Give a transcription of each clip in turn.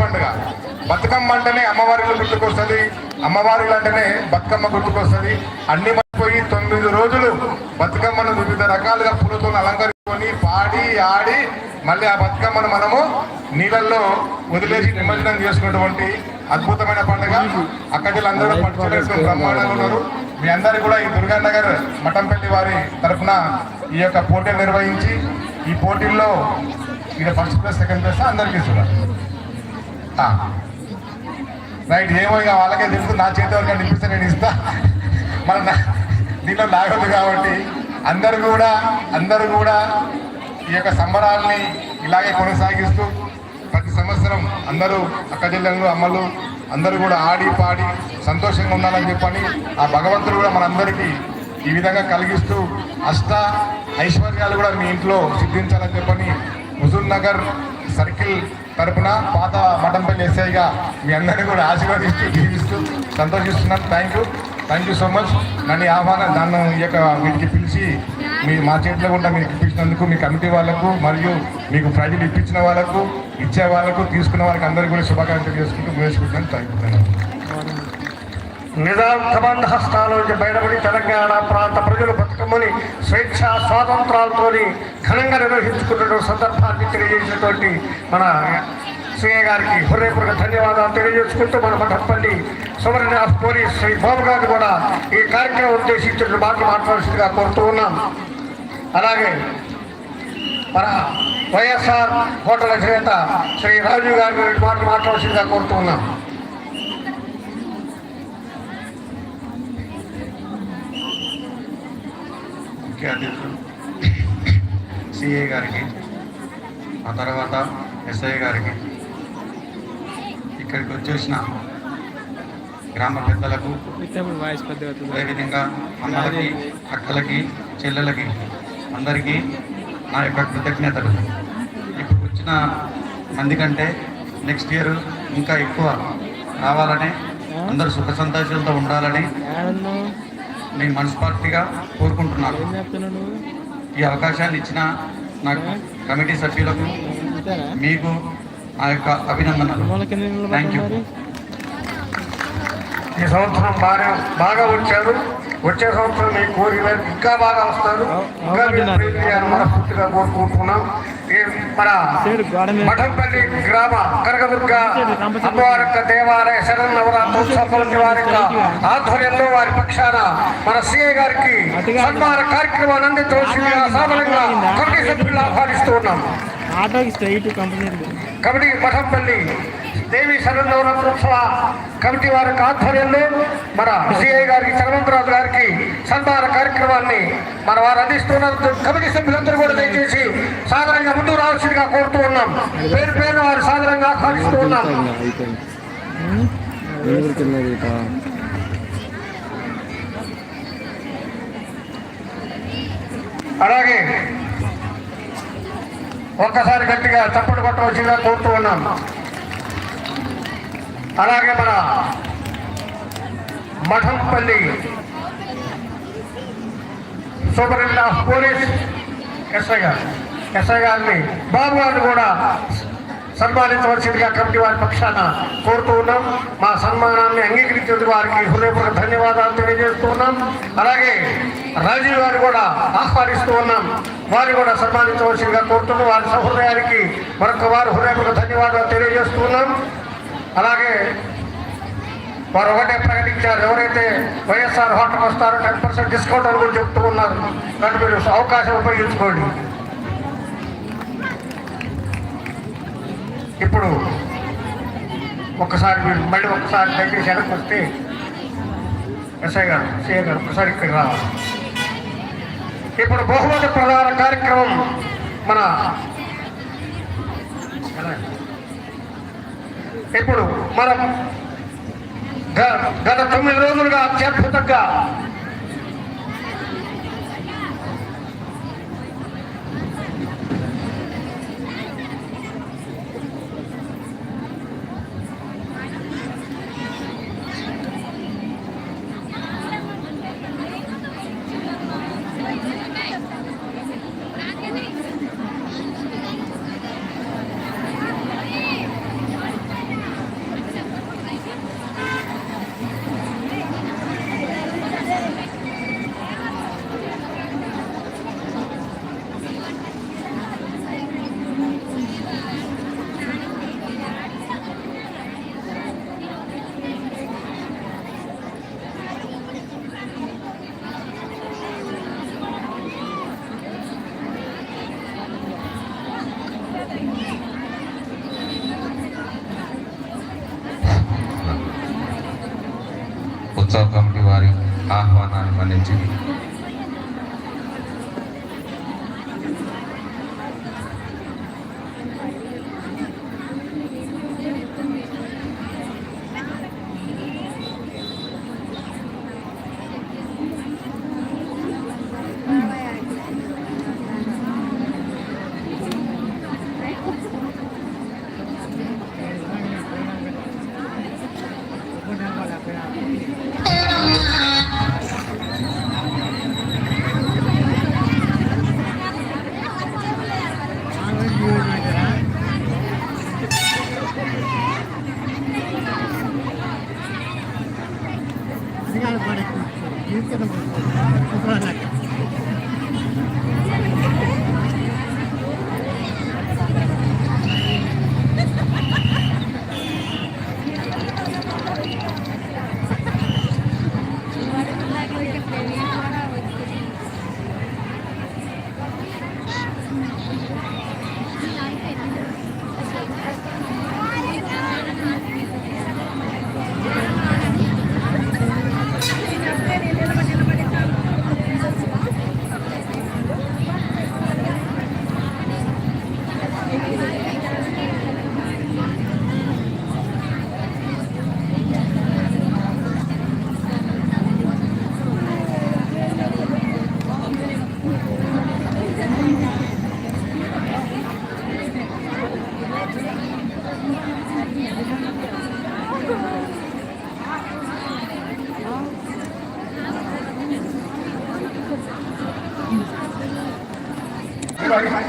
పండుగ. బతుకమ్మ అంటేనే అమ్మవారిలో గుర్తుకొస్తుంది. అమ్మవారిలు అంటేనే బతుకమ్మ గుర్తుకొస్తుంది. అన్ని మర్చిపోయి తొమ్మిది రోజులు బతుకమ్మను వివిధ రకాలుగా పూలతో అలంకరించుకొని పాడి ఆడి మళ్ళీ ఆ బతుకమ్మను మనము నీళ్ళల్లో వదిలేసి నిమజ్జనం చేసుకున్నటువంటి అద్భుతమైన పండుగ. అక్కడి అందరూ పట్టుకోవడానికి బ్రహ్మాండంగా ఉన్నారు. మీ అందరు కూడా ఈ దుర్గానగర్ మఠంపల్లి వారి తరఫున ఈ యొక్క పోటీ నిర్వహించి ఈ పోటీల్లో ఇది ఫస్ట్ ప్లేస్ సెకండ్ ప్లేస్ అందరికీ ఇస్తున్నారు. రైట్ ఏమో ఇక వాళ్ళకే తెలుసు నా చేతి వరకు నింపిస్తే నేను ఇస్తా. మన దీంట్లో లాగదు కాబట్టి అందరూ కూడా అందరూ కూడా ఈ యొక్క సంబరాల్ని ఇలాగే కొనసాగిస్తూ ప్రతి సంవత్సరం అందరూ అక్క చెల్లెళ్ళు అమ్మలు అందరూ కూడా ఆడి పాడి సంతోషంగా ఉండాలని చెప్పని ఆ భగవంతుడు కూడా మనందరికీ ఈ విధంగా కలిగిస్తూ అష్ట ఐశ్వర్యాలు కూడా మీ ఇంట్లో సిద్ధించాలని చెప్పని హుజూర్ నగర్ సర్కిల్ తరపున పాత మఠంపల్లి ఎస్ఐగా మీ అందరినీ కూడా ఆశీర్వదిస్తూ జీవిస్తూ సంతోషిస్తున్నాను. Thank you thank you so much నన్ను ఈ ఆహ్వానం నన్ను ఈ యొక్క వీటికి పిలిచి మీ మా చేతిలో కూడా మీకు ఇప్పించినందుకు మీ కమిటీ వాళ్ళకు మరియు మీకు ప్రజలు ఇప్పించిన వాళ్ళకు ఇచ్చే వాళ్ళకు తీసుకున్న వాళ్ళకి అందరికీ కూడా శుభాకాంక్షలు చేసుకుంటూ వేసుకుంటున్నాను థ్యాంక్ యూ నిజాం కబంధ హస్తాల నుంచి బయటపడి తెలంగాణ ప్రాంత ప్రజలు బతుకమ్మని స్వేచ్ఛ స్వాతంత్రాలతో ఘనంగా నిర్వహించుకున్నటువంటి సందర్భాన్ని తెలియజేసినటువంటి మన సీఏ గారికి హృదయపూర్వక ధన్యవాదాలు తెలియజేసుకుంటూ మన మఠపల్లి సువర్ణ పోలీస్ శ్రీ బాబు గారు కూడా ఈ కార్యక్రమం ఉద్దేశించిన మాటలు మాట్లాడాల్సిందిగా కోరుతూ ఉన్నాం. అలాగే మన వైఎస్ఆర్ హోటల్ అధినేత శ్రీ రాజీవ్ గారి గురించి మాటలు మాట్లాడాల్సిందిగా కోరుతూ ఉన్నాం. ముఖ్య అతిథులు సిఏ గారికి ఆ తర్వాత ఎస్ఐ గారికి ఇక్కడికి వచ్చేసిన గ్రామ పెద్దలకు. అదేవిధంగా అమ్మలకి అక్కలకి చెల్లెలకి అందరికీ నా యొక్క కృతజ్ఞతలు ఇప్పుడు వచ్చిన మంది కంటే నెక్స్ట్ ఇయర్ ఇంకా ఎక్కువ రావాలని అందరూ సుఖ సంతోషాలతో ఉండాలని? నేను మనస్ఫూర్తిగా కోరుకుంటున్నాను? ఈ అవకాశాన్ని ఇచ్చిన నాకు కమిటీ సభ్యులకు? మీకు నా యొక్క అభినందనలు థ్యాంక్ యూ? ఈ సంవత్సరం బాగా బాగా వచ్చారు వచ్చే సంవత్సరం మీ కోరిక ఇంకా బాగా వస్తారు ఇంకా మీరు ప్రీతి చేయాలని మనస్ఫూర్తిగా కోరుకుంటున్నాం మన మఠంపల్లి గ్రామ కనకదుర్గ అమ్మవారి యొక్క దేవాలయ శరణ నవరాత్రి ఉత్సవ సమితి వారి యొక్క ఆధ్వర్యంలో వారి పక్షాన మన సిఐ గారికి సన్మాన కార్యక్రమాన్ని అందించవలసిందిగా సాధారణంగా కమిటీ సభ్యులు ఆహ్వానిస్తూ ఉన్నాం. కమిటీ మఠంపల్లి దేవి శరణవరాత్రోత్సవ కమిటీ వారి ఆధ్వర్యంలో మన సిఐ గారికి చలవంతరాజు గారికి సన్మాన కార్యక్రమాన్ని మన వారు అందిస్తున్నారు కమిటీ సభ్యులందరూ కూడా దయచేసి సాధారణంగా ముందుకు రావాల్సిందిగా కోరుతూ ఉన్నాం. పేరు పేరు వారు సాధారణంగా ఆహ్వానిస్తూ ఉన్నాం. అలాగే ఒక్కసారి గట్టిగా చప్పటి కొట్టవలసిందిగా కోరుతూ ఉన్నాం. అలాగే మన Mathampalli superintendent of police SI గారు ఎస్ఐ గారిని బాబు గారిని కూడా సన్మానించవలసిందిగా కమిటీ వారి పక్షాన కోరుతూ ఉన్నాం. మా సన్మానాన్ని అంగీకరించేందుకు వారికి హృదయపూర్వక ధన్యవాదాలు తెలియజేస్తూ ఉన్నాం. అలాగే రాజీవ్ గారు కూడా ఆహ్వానిస్తూ ఉన్నాం. వారిని కూడా సన్మానించవలసిందిగా కోరుతున్నాం. వారి సహృదయానికి మరొక వారు హృదయపూర్వక ధన్యవాదాలు తెలియజేస్తూ ఉన్నాం. అలాగే వారు ఒకటే ప్రకటించారు. ఎవరైతే వైఎస్ఆర్ హోటల్కి వస్తారో టెన్ పర్సెంట్ డిస్కౌంట్ అని కూడా చెప్తూ ఉన్నారు. కాబట్టి మీరు అవకాశం ఉపయోగించుకోండి. ఇప్పుడు ఒక్కసారి మీరు మళ్ళీ ఒక్కసారి దయచేసి వెనక్కి వస్తే ఎస్ఐ గారు సిఐ గారు ఒకసారి ఇక్కడికి రావాలి. ఇప్పుడు బహుమతి ప్రధాన కార్యక్రమం మన ఇప్పుడు మనం గత తొమ్మిది రోజులుగా అత్యద్భుతంగా ఉత్సవ కమిటీ వారి ఆహ్వానాన్ని మన్నించింది.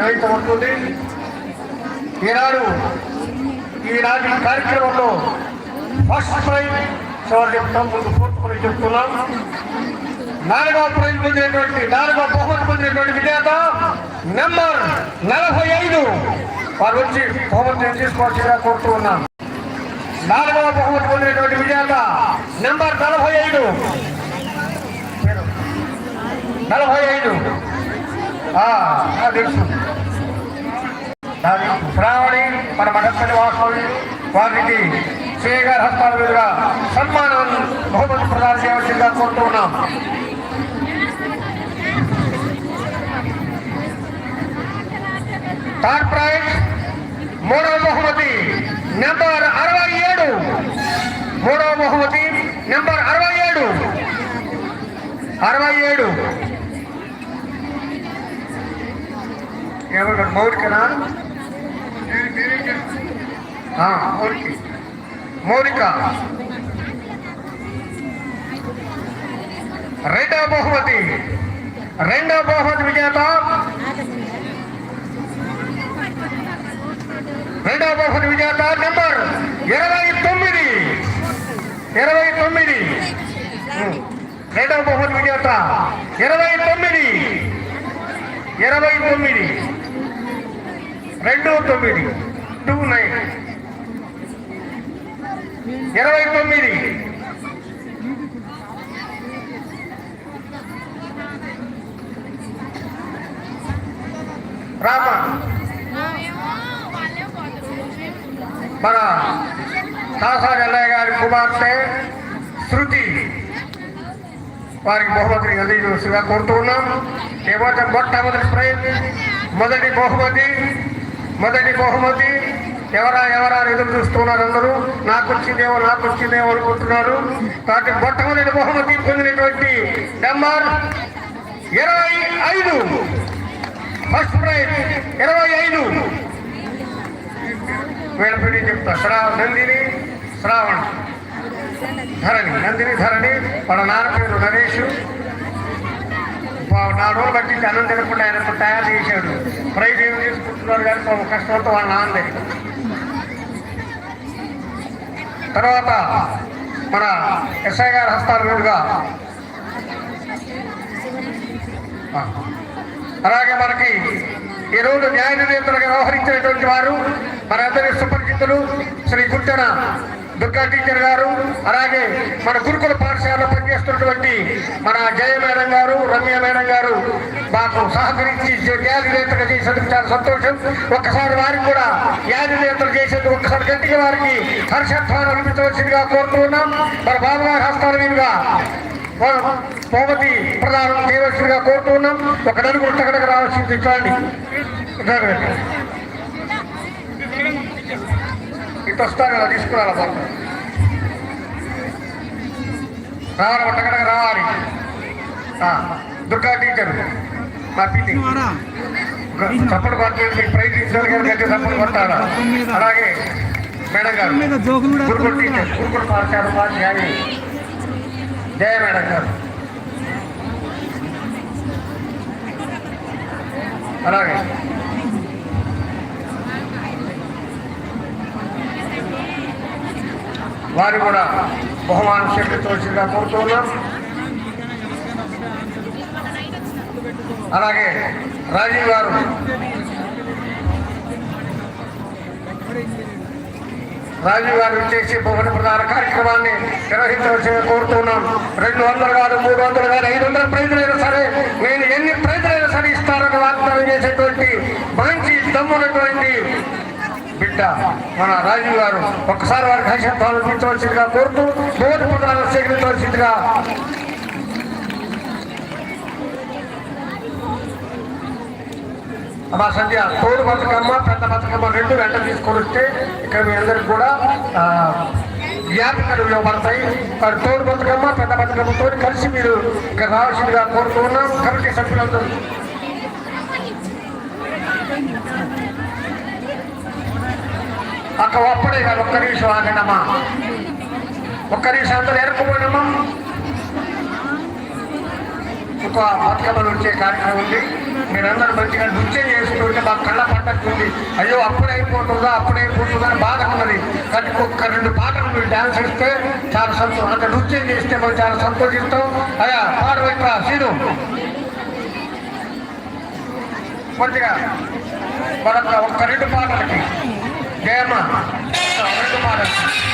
మన్నించి నిర్వహించబడుతుంది ఈనాడు ఈనాటి కార్యక్రమంలో ఫస్ట్ ప్రైజ్ చివరి చెప్తాం ముందు పూర్తి చెప్తున్నాం. నాలుగో ప్రైజ్ పొందినటువంటి నాలుగో బహుమతి పొందినటువంటి విజేత నెంబర్ నలభై ఐదు. వారు వచ్చి బహుమతి తీసుకోవాల్సిందిగా కోరుతూ ఉన్నాం నాలుగవ బహుమతి పొందినటువంటి విజేత నెంబర్ నలభై ఐదు. నలభై ఐదు. ఆ, తెలుసు. దాని శ్రావణి మన మఠపల్లి వాస్తవి వారికి శ్రీ గారి హస్తాల మీదుగా సన్మానం బహుమతి ప్రదానం చేయవలసిందిగా కోరుతూ ఉన్నాం థర్డ్ ప్రైజ్ మూడవ బహుమతి నెంబర్ అరవై ఏడు. మూడవ బహుమతి నెంబర్ అరవై ఏడు. అరవై ఏడు. ఎవరు మౌరికనా ఆ, మౌలిక రెండవ బహుమతి. రెండవ బహుమతి విజేత. రెండవ బహుమతి విజేత నెంబర్ ఇరవై తొమ్మిది. ఇరవై తొమ్మిది. రెండవ బహుమతి విజేత. ఇరవై తొమ్మిది. ఇరవై తొమ్మిది. రెండు తొమ్మిది. టూ నైన్ ఇరవై తొమ్మిది. రామ. మన కాసారి ఎల్లయ్య గారి కుమార్తె శృతి. వారికి బహుమతిని అందజేసిగా కోరుతూ ఉన్నాం ఏమంటే మొట్టమొదటి ప్రైజ్ మొదటి బహుమతి మొదటి బహుమతి. ఎవరా ఎవరా ఎదురు చూస్తున్నారు అందరూ? నాకు వచ్చిందేమో నాకు వచ్చిందేమో అనుకుంటున్నారు. కాబట్టి మొట్టమొదటి బహుమతి పొందినటువంటి నెంబర్ ఇరవై ఐదు. ఫస్ట్ ప్రైజ్ ఇరవై ఐదు. వీళ్ళపడి చెప్తా? శ్రావ నందిని శ్రావణ. ధరణి నందిని ధరణి. వాళ్ళ నాన్న పేరు నరేష్. వా- నాలుగు రోజులు బట్టి అన్నం తినకుండా ఆయన తయారు చేశాడు. ప్రైజ్ ఏం తీసుకుంటున్నారు కానీ పాపం కష్టంతో వాళ్ళ నాన్నది తర్వాత మన ఎస్ఐ గారు హస్తాల మీదుగా అలాగే మనకి ఈరోజు న్యాయ నిర్ణేతలుగా వ్యవహరించినటువంటి వారు మనందరి సుపరిచితులు శ్రీ గుట్టన దుర్గా టీచర్ గారు అలాగే మన గురుకుల పాఠశాలలో పనిచేస్తున్నటువంటి మన జయ మేడం గారు రమ్య మేడం గారు మాకు సహకరించి వ్యాధి నేతలు చేసేందుకు చాలా సంతోషం. ఒక్కసారి వారికి కూడా వ్యాధి నేతలు చేసేందుకు ఒక్కసారి గట్టిగా వారికి హర్షధ్వానం అనిపించవలసిందిగా కోరుతున్నాం మన బాబుగారి హస్తాల మీదుగా బహుమతి ప్రదానం చేయవలసిందిగా కోరుతున్నాం ఒక నలుగురు తగడకు రావాల్సింది చూడండి. ఇటు వస్తారు కదా తీసుకురావాలి బాబు. రావాలి ఒట్టగడగా రావాలి. దుర్గా టీచర్ మా పిటి చప్పటి కొట్టి ప్రైజ్ ఇచ్చారు గట్టి చప్పటి కొట్టాలా? అలాగే మేడం గారు గురుకుల టీచర్ గురుకుల పాఠశాల ఉపాధ్యాయులు. జయ మేడం గారు. అలాగే వారు కూడా బహుమాన బహుమానం స్వీకరించవలసిందిగా కోరుతున్నాం. అలాగే రాజీవ్ గారు రాజీవ్ గారు చేసే భవన ప్రధాన కార్యక్రమాన్ని నిర్వహించవలసిందిగా కోరుతున్నాం. రెండు వందలు కాదు మూడు వందలు కాదు ఐదు వందల ప్రజలైనా సరే నేను ఎన్ని ప్రజలైనా సరే ఇస్తారని వాగ్దానం చేసేటువంటి మంచి దమ్మునటువంటి బిడ్డ మన రాజీవ్ గారు ఒక్కసారి వారి హర్షత్వాలు తీర్చవలసిందిగా కోరుతూ బోధి ప్రధానం స్వీకరించవలసిందిగా మా సంధ్య తోడు బతుకమ్మ పెద్ద బతుకమ్మ రెండు వెంట తీసుకొని వస్తే ఇక్కడ మీ అందరికి కూడా ఆ, ఇవ్వబడతాయి. మరి తోడు బతుకమ్మ పెద్ద బతుకమ్మతో కలిసి మీరు ఇక్కడ రావాల్సిందిగా కోరుతూ ఉన్నాం. కమిటీ సభ్యులందరూ అక్క ఒప్పుడే కాదు ఒక్క నిమిషం ఆగండమ్మా. ఒక్క నిమిషం అందరూ ఎరుకుపోయినమ్మా ఒక బతుకమ్మలు వచ్చే కార్యక్రమం ఉంది. మీరందరూ మంచిగా నృత్యం చేస్తుంటే మా కళ్ళ పండుతుంది అయ్యో అప్పుడే అయిపోతుందా అప్పుడే అని బాధ ఉన్నది. కానీ ఒక్క రెండు పాటలు మీరు డ్యాన్స్ ఇస్తే చాలా సంతోషం. అంటే నృత్యం చేస్తే మనం చాలా సంతోషిస్తాం. అయ్యా పాడవైపు సీను. కొద్దిగా మరొక ఒక్క రెండు పాటలకి. జయమ్మ ఒక్క రెండు పాటలకి